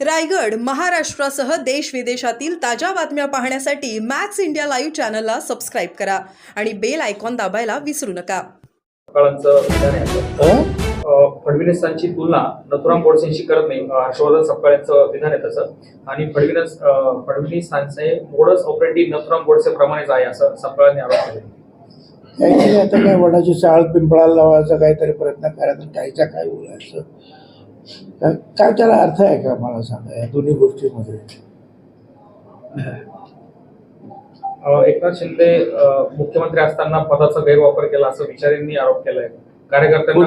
रायगड महाराष्ट्रासह देश विदेशातील ताज्या बातम्या पाहण्यासाठी मॅक्स इंडिया लाईव्ह चॅनलला सबस्क्राईब करा आणि बेल आयकॉन दाबायला विसरू नका? अं, फडणवीसांची तुलना नथुराम गोडसेंशी करत नाही. अं, हर्षवर्धन सपकाळ यांचं विधान आहे तसं. आणि फडणवीस फडणवीसांचे मोडस ऑपरेटिव्ह नथुराम गोडसे प्रमाणेच आहे असं सपकाळांनी आरोप केले. आता काय वडाची चाळ पिंपळाला लावायचा काहीतरी प्रयत्न करायचा काहीचा काय बोलायचं काय- त्याला अर्थ आहे का मला सांगा? या दोन्ही गोष्टीमध्ये. एकनाथ शिंदे मुख्यमंत्री असताना पदाचा गैरवापर केला असं विचारेंनी आरोप केलाय. कार्यकर्त्यांना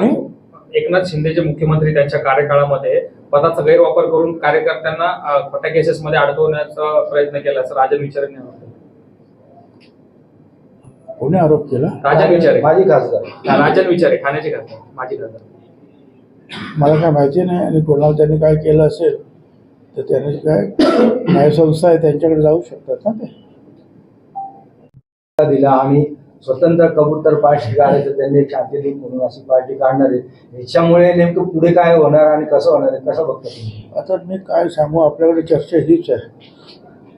एकनाथ शिंदे जे मुख्यमंत्री त्यांच्या कार्यकाळामध्ये पदाचा गैरवापर करून कार्यकर्त्यांना खोट्या केसेसमध्ये अडकवण्याचा प्रयत्न केला असं राजन विचारेंनी आरोप केला. कोणी आरोप केला? राजन विचारे. माजी खासदार. राजन विचारे ठाण्याचे खासदार माजी खासदार. मला काय माहिती नाही आणि कोणाला त्यांनी काय केलं असेल तर त्याने काय न्यायसंस्था आहे त्यांच्याकडे जाऊ शकतात ना ते. दिला आणि स्वतंत्र कबूतर पार्टी काढायचं त्यांनी शांतीदूत म्हणून अशी पार्टी काढणार आहे. याच्यामुळे नेमकं पुढे काय होणार आणि कसं होणार आहे कसं बघता आता मी काय सांगू आपल्याकडे चर्चा हीच आहे.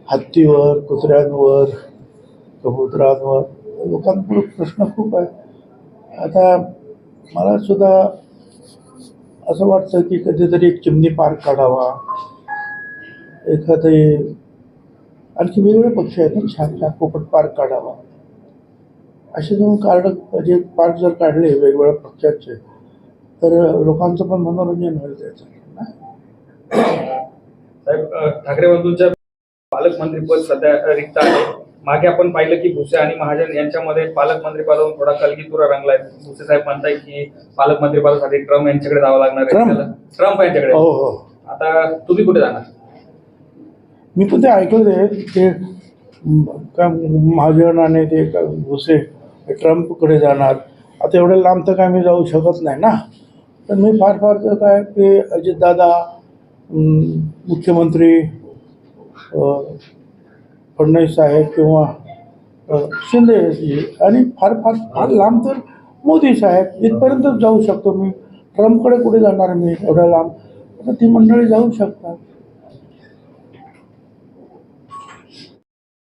हत्तीवर कुत्र्यांवर कबुतरांवर लोकांपुढे प्रश्न खूप आहे. आता मला सुद्धा असं वाटतं की कधीतरी एक चिमणी पार्क काढावा. एखादे आणखी वेगवेगळे पक्षी आहेत ना छान छान पोपट पार्क काढावा. असे दोन कार्ड म्हणजे पार्क जर काढले वेगवेगळ्या पक्षाचे तर लोकांचं पण मनोरंजन होईल त्याचं नाही साहेब ठाकरे बंधूंच्या पालकमंत्रीपद सध्या रिक्त आहे. मागे आपण पाहिलं की भुसे आणि महाजन यांच्यामध्ये पालकमंत्री पदावरून थोडा कलगीतुरा रंगलाय. भुसे साहेब म्हणताय की पालकमंत्री पदासाठी ट्रम्प यांच्याकडे जावं लागणार आहे. ट्रम्प? ट्रम्प यांच्याकडे हो हो. आता तुम्ही कुठे जाणार? मी पण ते ऐकलं ते ते म, काय महाजन आणि ते काय भुसे हे ट्रम्पकडे जाणार. आता एवढं लांब तर काय मी जाऊ शकत नाही ना. तर मी फार फार तर काय ते अजितदादा अं, मुख्यमंत्री अं, फडणवीस साहेब किंवा शिंदेजी आणि फार फार फार लांब तर मोदी साहेब. इथपर्यंत जाऊ शकतो मी. ट्रम्पकडे कुठे जाणार मी एवढ्या लांब? आता ती मंडळी जाऊ शकतात.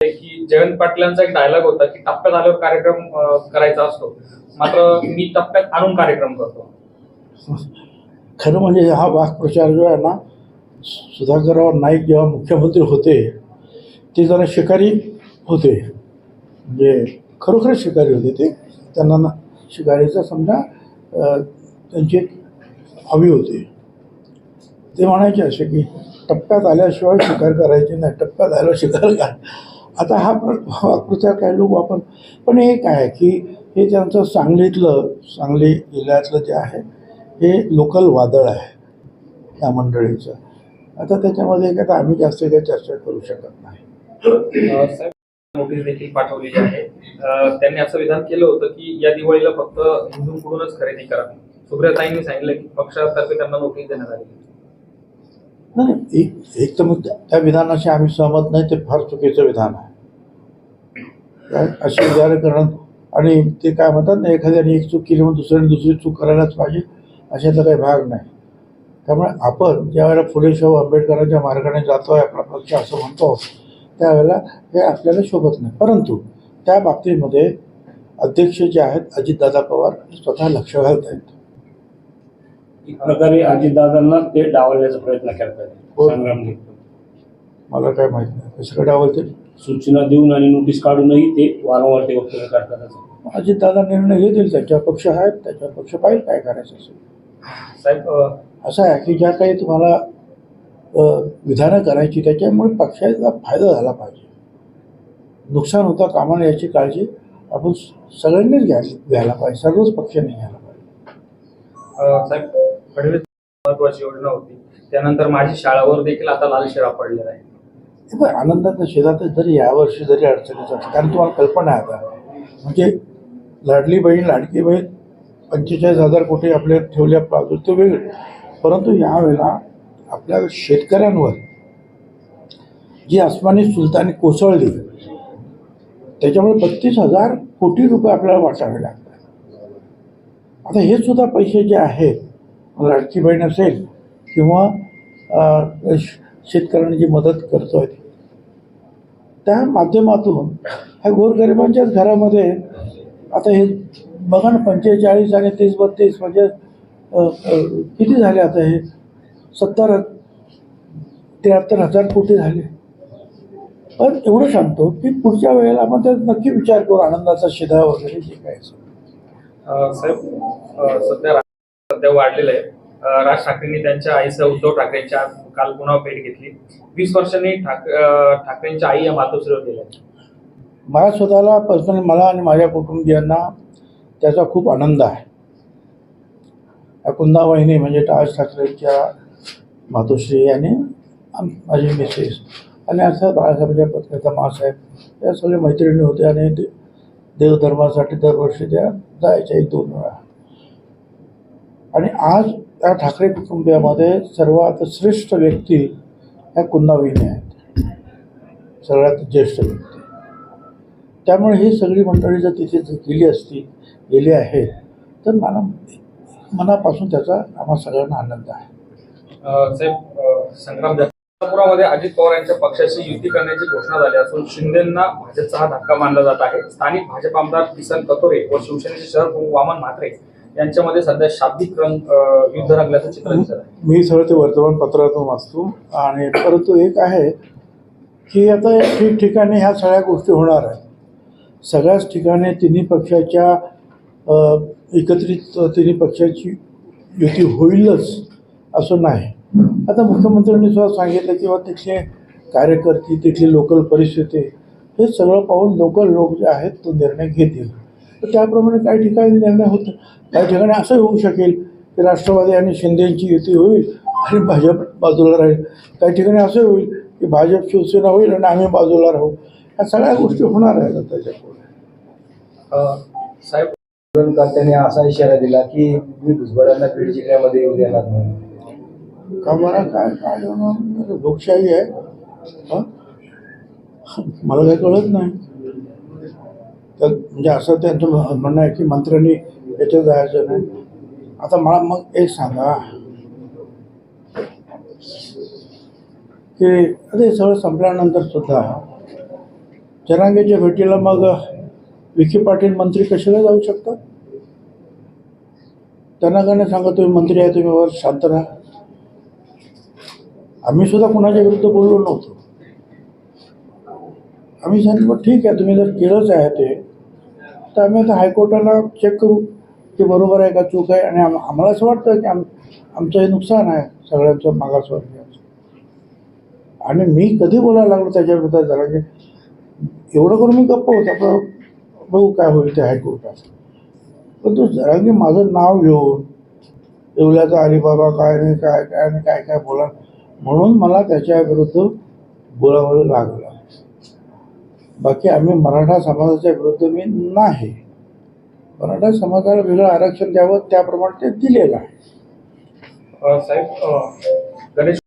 की जयंत पाटलांचा एक डायलॉग होता की टप्प्यात आल्यावर कार्यक्रम करायचा असतो. मात्र मी टप्प्यात आणून कार्यक्रम करतो. खरं म्हणजे हा वाक्प्रचार जो आहे ना सुधाकरराव नाईक जेव्हा मुख्यमंत्री होते ते जरा शिकारी होते. म्हणजे खरोखर शिकारी होते ते. त्यांना ना शिकारीचा समजा त्यांची हवी होती. ते म्हणायचे असे की टप्प्यात आल्याशिवाय शिकार करायची नाही. टप्प्यात आल्यावर शिकार करा. आता हा प्र वाक्प्रचार काही लोक वापर पण हे आहे की हे त्यांचं सांगलीतलं सांगली जिल्ह्यातलं जे आहे हे लोकल वादळ आहे त्या मंडळीचं. आता त्याच्यामध्ये काय आम्ही जास्त काही चर्चा करू शकत नाही. नोटीस देखील पाठवलेली आहे. त्यांनी असं विधान केलं होतं की या दिवाळीला फक्त हिंदूंकडूनच खरेदी करा. सुप्रियाताईंनी सांगितलं की पक्षातर्फे त्यांना नोटीस देण्यात आली. नाही एक एक तर मग त्या- विधानाशी आम्ही सहमत नाही ते फार चुकीचं विधान आहे. अशी असे विधान करणं आणि ते काय म्हणतात ना एखाद्याने एक चूक केली म्हणून दुसऱ्याने दुसरी चूक करायलाच पाहिजे अशाचा काही भाग नाही. त्यामुळे आपण ज्या वेळेला फुले शाहू आंबेडकरांच्या मार्गाने जातो आहे आपला पक्ष असं म्हणतो त्यावेळेला हे आपल्याला शोभत नाही. परंतु त्या बाबतीमध्ये अध्यक्ष जे आहेत अजितदादा पवार हे स्वतः लक्ष घालत आहेत. एक प्रकारे अजितदादांना ते डावलण्याचा प्रयत्न करतात हो. मला काय माहीत नाही. कसं काय आवडते सूचना देऊन आणि नोटीस काढूनही ते वारंवार ते वक्तव्य करतात अजितदादा निर्णय घेतील त्याच्या पक्ष आहेत त्याच्या पक्ष पाहिजे काय करायचं असेल. साहेब असं आहे की ज्या काही तुम्हाला विधानं करायची त्याच्यामुळे पक्षाचा फायदा झाला पाहिजे. नुकसान होता कामा नये याची काळजी आपण सगळ्यांनीच घ्यायला घ्यायला पाहिजे सर्वच पक्षांनी घ्यायला पाहिजे. साहेब फडणवीस महत्वाची योजना होती. त्यानंतर माझी शाळावर देखील आता लाल शेळा पडलेला आहे. पण आनंदाच्या शेतात जरी यावर्षी जरी अडचणीचं कारण तुम्हाला कल्पना आहे आता. म्हणजे लाडली बहीण लाडकी बहीण पंचेचाळीस हजार कोटी आपल्या ठेवल्या बाजू ते वेगळे. परंतु यावेळेला आपल्या शेतकऱ्यांवर जी आसमानी सुलतानी कोसळली त्याच्यामुळे बत्तीस हजार कोटी रुपये आपल्याला वाटावे लागतात. आता हे सुद्धा पैसे जे आहेत लाडकी बहीण असेल किंवा अं, शेतकऱ्यांना जी मदत करतोय त्या माध्यमातून ह्या गोरगरिबांच्याच घरामध्ये आता हे बघा ना पंचेचाळीस आणि तीस बत्तीस म्हणजे किती झाले आता हे? सत्तर त्र्याहत्तर हजार कोटी झाले. पण एवढं सांगतो की पुढच्या वेळेला आपण त्यात नक्की विचार करू आनंदाचा शिधा वगैरे जे काय साहेब सध्या सध्या वाढलेलं आहे. राज ठाकरेंनी त्यांच्या आईसह उद्धव ठाकरेंच्या काल पुन्हा भेट घेतली. वीस वर्षांनी ठाक ठाकरेंच्या आई या मातोश्रीवर गेल्या. मला स्वतःला पर्सनली मला आणि माझ्या कुटुंबियांना त्याचा खूप आनंद आहे. या कुंदा वहिनी म्हणजे राज ठाकरेंच्या मातोश्री आणि माझी मिसेस. आणि अर्थात बाळासाहेबांच्या पत्नीचा मासाहेब या सगळ्या मैत्रिणी होत्या आणि ते देवधर्मासाठी दरवर्षी त्या जायच्या एक दोन वेळा. आणि आज या ठाकरे कुटुंबियामध्ये सर्वात श्रेष्ठ व्यक्ती ह्या कुंदावहिनी आहेत. सगळ्यात ज्येष्ठ व्यक्ती. त्यामुळे ही सगळी मंडळी जर तिथे जर गेली असती गेली आहेत तर मला मनापासून त्याचा आम्हा सगळ्यांना आनंद आहे. साहेब संग्राम जगतापुरामध्ये अजित पवार यांच्या पक्षाशी युती करण्याची घोषणा झाली असून शिंदेना भाजपचा हा धक्का मानला जात आहे. स्थानिक भाजप आमदार किसन कतोरे व शिवसेनेचे शहर प्रमुख वामन म्हात्रे यांच्यामध्ये सध्या शाब्दिक रंग युद्ध रंगल्याचं चित्र दिसत आहे. मी सगळं ते वर्तमानपत्रातून वाचतो आणि परंतु एक आहे की आता ठिकठिकाणी ह्या सगळ्या गोष्टी होणार आहेत. सगळ्याच ठिकाणी तिन्ही पक्षाच्या एकत्रित तिन्ही पक्षाची युती होईलच. असं नाही. आता मुख्यमंत्र्यांनी सुद्धा सांगितलं की बा तिथले कार्यकर्ते तिथली लोकल परिस्थिती हे सगळं पाहून लोकल लोक जे आहेत तो निर्णय घेतील. तर त्याप्रमाणे काही ठिकाणी निर्णय होतो काही ठिकाणी असंही होऊ शकेल की राष्ट्रवादी आणि शिंदेची युती होईल आणि भाजप बाजूला राहील. काही ठिकाणी असंही होईल की भाजप शिवसेना होईल आणि आम्ही बाजूला राहू. ह्या सगळ्या गोष्टी होणार आहेत त्याच्या पुढे साहेब आंदोलनकर्त्यांनी असा इशारा दिला की मी भुजबळांना बीड जिल्ह्यामध्ये येऊ देणार नाही. का बरं? काय काय म्हणजे लोकशाही आहे. मला काही कळत नाही. तर म्हणजे असं त्यांचं म्हणणं आहे की मंत्र्यांनी याच्यात जायचं नाही. आता मला मग एक सांगा. की अरे सगळं संपल्यानंतर सुद्धा जनांगेच्या भेटीला मग विखे पाटील मंत्री कशाला जाऊ शकतात? त्यांना काय नाही सांगा तुम्ही मंत्री आहे तुम्ही वर शांत राहा. आम्ही सुद्धा कुणाच्या विरुद्ध बोललो नव्हतो. आम्ही सांगितलं ठीक आहे तुम्ही जर केलंच आहे ते तर आम्ही आता हायकोर्टाला चेक करू की बरोबर आहे का चूक आहे. आणि आम आम्हाला असं वाटतं की आम आमचं हे नुकसान आहे सगळ्यांचं मागासवर्गीयांचं आणि मी कधी बोलायला लागलो त्याच्याबद्दल जरा की एवढं करून मी गप्प होत आपलं बघू काय होईल ते हायकोर्टात. पण तो की माझं नाव घेऊन येवल्याचा अलिबाबा काय नाही काय काय नाही काय काय बोला म्हणून मला त्याच्या विरुद्ध बोलावं लागलं. बाकी आम्ही मराठा समाजाच्या विरुद्ध मी नाही. मराठा समाजाला वेगळं आरक्षण द्यावं त्याप्रमाणे ते दिलेलं आहे. साहेब गणेश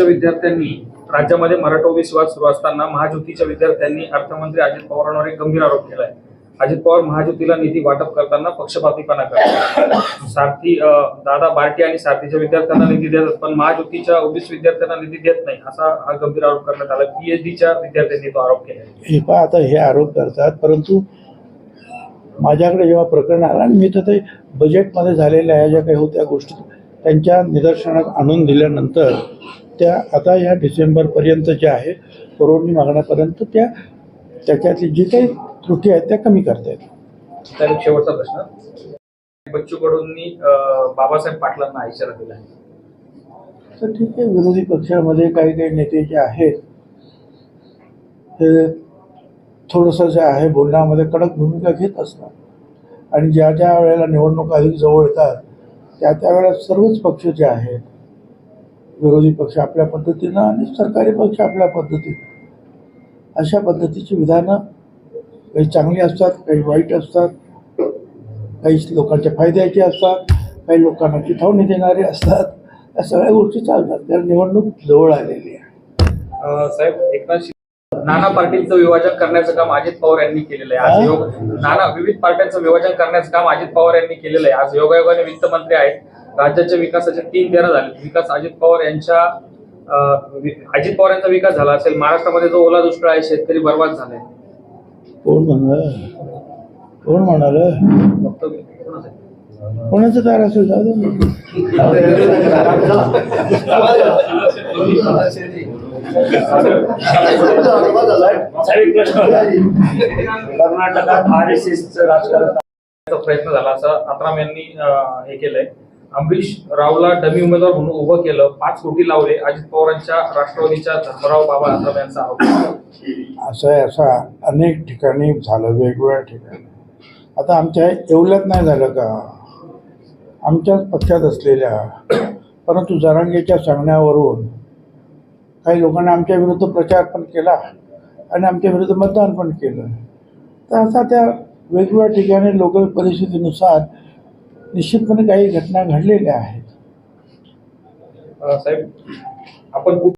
विद्यार्थ्यांनी राज्यामध्ये मराठा विश्वास सुरू असताना महाज्योतीच्या विद्यार्थ्यांनी अर्थमंत्री अजित पवारांवर एक गंभीर आरोप केला आहे अजित पवार महायुतीला निधी वाटप करताना पक्षपातीपणा करतात. सारथी दादा बार्टी आणि सारथीच्या विद्यार्थ्यांना निधी देतात पण महायुतीच्या ओबीसी विद्यार्थ्यांना निधी देत नाही असा हा गंभीर आरोप करण्यात आला. पीएचडीच्या विद्यार्थ्यांनी तो आरोप केला. हे पहा आता हे आरोप करतात परंतु माझ्याकडे जेव्हा प्रकरण आलं आणि मी तर ते बजेटमध्ये झालेल्या ह्या ज्या काही होत्या गोष्टी त्यांच्या निदर्शनात आणून दिल्यानंतर त्या आता या डिसेंबरपर्यंत ज्या आहे पुरवणी मागण्यापर्यंत त्या त्याच्यातली जी काही त्रुटी आहेत त्या कमी करता येतील. तर शेवटचा प्रश्न. बच्चू कडूंनी अ, बाबासाहेब पाटलांना इशारा दिला आहे. तर ठीक आहे विरोधी पक्षामध्ये काही काही नेते जे आहेत हे थोडंसं जे आहे बोलण्यामध्ये कडक भूमिका घेत असतात. आणि ज्या ज्या वेळेला निवडणुका अधिक जवळ येतात त्या त्यावेळेला सर्वच पक्ष जे आहेत विरोधी पक्ष आपल्या पद्धतीनं आणि सरकारी पक्ष आपल्या पद्धतीनं अशा पद्धतीची विधानं काही चांगली असतात काही वाईट असतात काही लोकांच्या फायद्याची असतात काही लोकांना चिथावणी देणारे असतात. या सगळ्या गोष्टी चालतात. त्या निवडणूक जवळ आलेली आहे. साहेब एकनाथ शिंदे नाना पार्टीचं विभाजन करण्याचं काम अजित पवार यांनी केलेलं आहे. आज योग नाना विविध पार्ट्यांचं विभाजन करण्याचं काम अजित पवार यांनी केलेलं आहे. आज योगायोगाने वित्त मंत्री आहेत. राज्याच्या विकासाचे तीन तेरा झाले. विकास अजित पवार यांच्या अजित पवार यांचा विकास झाला असेल महाराष्ट्रामध्ये जो ओला दुष्काळ आहे शेतकरी बर्बाद झालाय कोण म्हणाल? कोण म्हणाल? कोणाचं आहे? असेल कर्नाटकात आर एस एस राजकारण प्रयत्न झाला असं आत्राम यांनी हे केलंय. अंबरीश रावला डमी उमेदवार म्हणून उभं केलं. पाच कोटी लावले. अजित पवारांच्या राष्ट्रवादीच्या धर्मराव बाबा आत्राम यांचा आरोप. असं आहे असं अनेक ठिकाणी झालं वेगवेगळ्या ठिकाणी. आता आमच्या येवल्यात नाही झालं का? आमच्याच पक्षात असलेल्या परंतु जरांगेच्या सांगण्यावरून काही लोकांनी आमच्या विरुद्ध प्रचार पण केला आणि आमच्या विरुद्ध मतदान पण केलं. तर असा त्या वेगवेगळ्या ठिकाणी लोकल परिस्थितीनुसार निश्चितपणे काही घटना घडलेल्या आहेत. साहेब आपण